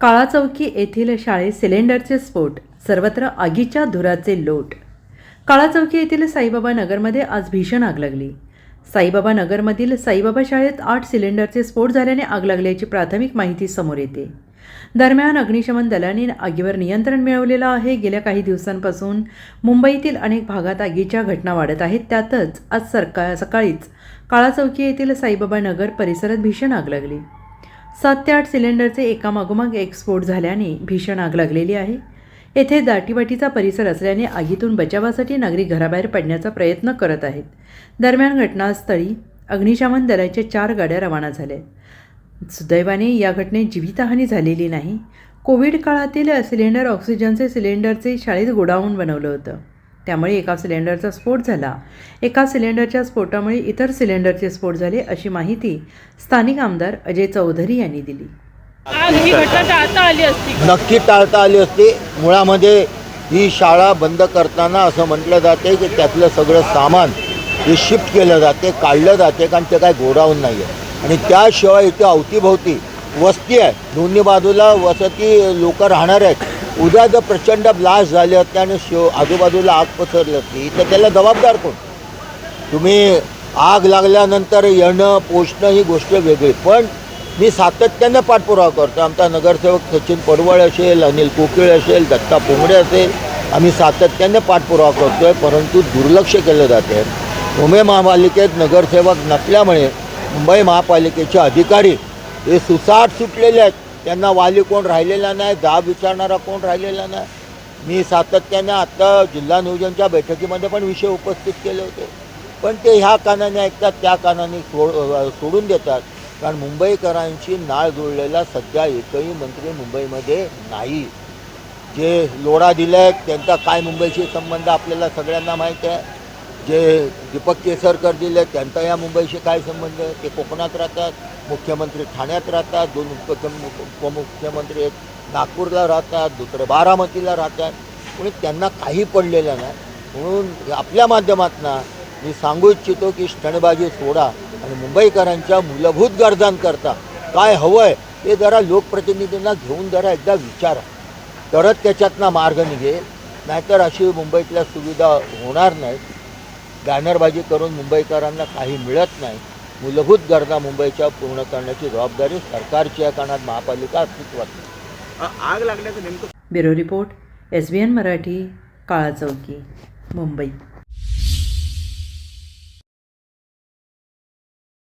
काळा चौकी येथील शाळेत सिलेंडरचे स्फोट सर्वत्र आगीच्या धुराचे लोट. काळा चौकी येथील साईबाबा नगरमध्ये आज भीषण आग लागली. साईबाबा नगरमधील साईबाबा शाळेत आठ सिलेंडरचे स्फोट झाल्याने आग लागल्याची प्राथमिक माहिती समोर येते. दरम्यान अग्निशमन दलाने आगीवर नियंत्रण मिळवलेलं आहे. गेल्या काही दिवसांपासून मुंबईतील अनेक भागात आगीच्या घटना वाढत आहेत. त्यातच आज सरका सकाळीच काळा चौकी येथील साईबाबा नगर परिसरात भीषण आग लागली. सात ते आठ सिलेंडरचे एकामागोमाग एक स्फोट झाल्याने भीषण आग लागलेली आहे. येथे दाटीवाटीचा परिसर असल्याने आगीतून बचावासाठी नागरिक घराबाहेर पडण्याचा प्रयत्न करत आहेत. दरम्यान घटनास्थळी अग्निशमन दलाच्या चार गाड्या रवाना झाल्या. सुदैवाने या घटनेत जीवितहानी झालेली नाही. कोविड काळातील सिलेंडर ऑक्सिजनचे सिलेंडरचे शाळेत गोडाऊन बनवलं होतं. त्यामुळे एका सिलेंडरचा स्फोट झाला. एका सिलेंडरच्या स्फोटामुळे इतर सिलेंडरचे स्फोट झाले अशी माहिती स्थानिक आमदार अजय चौधरी यांनी दिली. आग ही घटना टाळता आली असती नक्की टाळता आली असती. मुळामध्ये ही शाळा बंद करताना असं म्हटलं जाते की त्यातलं सगळं सामान हे शिफ्ट केलं जाते काढलं जाते कारण ते काय गोडाऊन नाही आहे आणि त्याशिवाय इथे अवतीभोवती वस्ती आहे. दोन्ही बाजूला वसती लोक राहणार आहेत. उद्या जर प्रचंड ब्लास्ट झाले असते आणि शो आजूबाजूला आग पसरली असती तर त्याला जबाबदार कोण? तुम्ही आग लागल्यानंतर येणं पोचणं ही गोष्ट वेगळी. पण मी सातत्यानं पाठपुरावा करतो आमचा नगरसेवक सचिन पडवळ असेल अनिल कोकिळ असेल दत्ता पोंगडे असेल आम्ही सातत्याने पाठपुरावा करतो आहे परंतु दुर्लक्ष केलं जाते मुंबई महापालिकेत नगरसेवक नसल्यामुळे मुंबई महापालिकेचे अधिकारी हे सुसाट सुटलेले आहेत. त्यांना वाली कोण राहिलेला नाही जाब विचारणारा कोण राहिलेला नाही. मी सातत्याने आत्ता जिल्हा नियोजनच्या बैठकीमध्ये पण विषय उपस्थित केले होते. पण ते ह्या कानाने ऐकतात त्या कानाने सोड सोडून देतात. कारण मुंबईकरांशी नाळ जुळलेला सध्या एकही मंत्री मुंबईमध्ये नाही. जे लोढा दिले आहेत त्यांचा काय मुंबईशी संबंध आपल्याला सगळ्यांना माहीत आहे. जे दीपक केसरकर दिले त्यांचा या मुंबईशी काय संबंध आहे? ते कोकणात राहतात मुख्यमंत्री ठाण्यात राहतात दोन उपमुख्यमंत्री एक नागपूरला राहतात दुसरे बारामतीला राहतात. म्हणून त्यांना काही पडलेलं नाही. म्हणून आपल्या माध्यमातून मी सांगू इच्छितो की स्टणबाजी सोडा आणि मुंबईकरांच्या मूलभूत गरजांकरता काय हवं आहे ते जरा लोकप्रतिनिधींना घेऊन जरा एकदा विचारा. तरच त्याच्यातनं मार्ग निघेल. नाहीतर अशी मुंबईतल्या सुविधा होणार नाहीत. बॅनरबाजी करून मुंबईकरांना काही मिळत नाही. मूलभूत गरजा मुंबईच्या पूर्ण करण्याची जबाबदारी सरकारची आहे कारण आज महापालिका अस्तित्वात आग लागण्याचं नेमकं bureau report S B N Marathi Kala Chowki Mumbai.